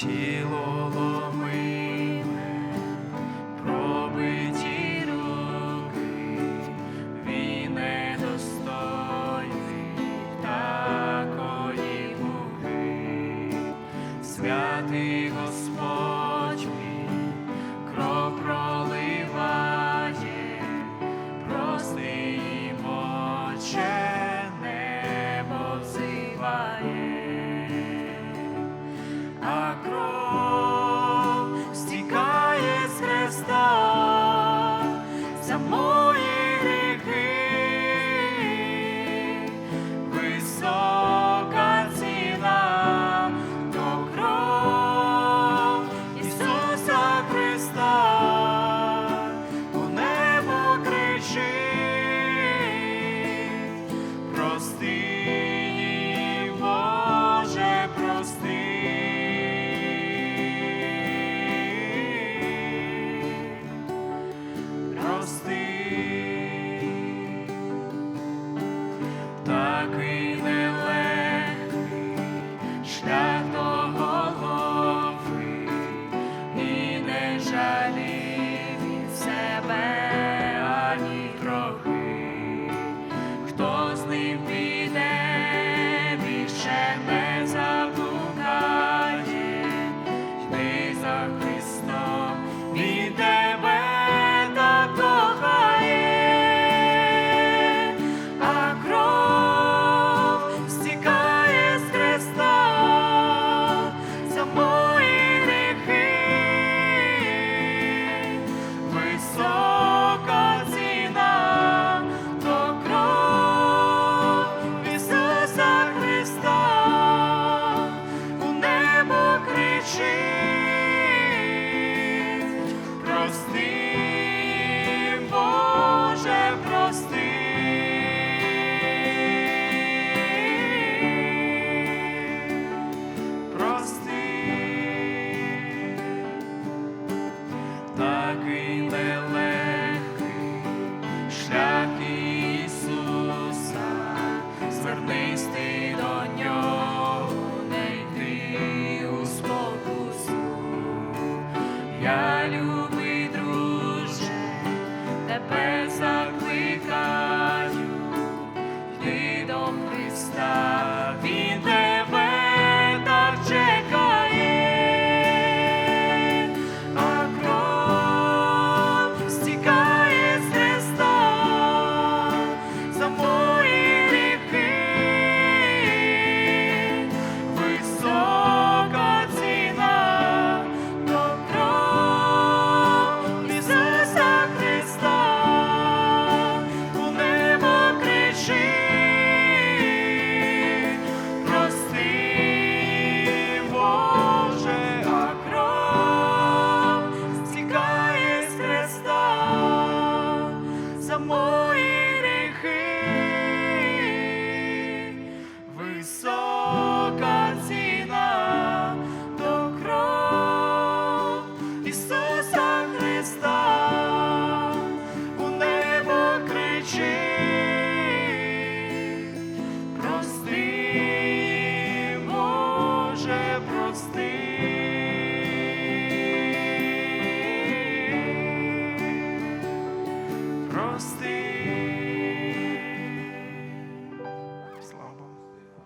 тіло ломиме, пробиті руки, він недостойний такої муки, святий Господь. прости, Боже, прости. Прости, такий нелегкий і не жалій від себе. легкий, нелегкий Ісуса, звернись ти до нього, не у спокусу. Я люблю. nós.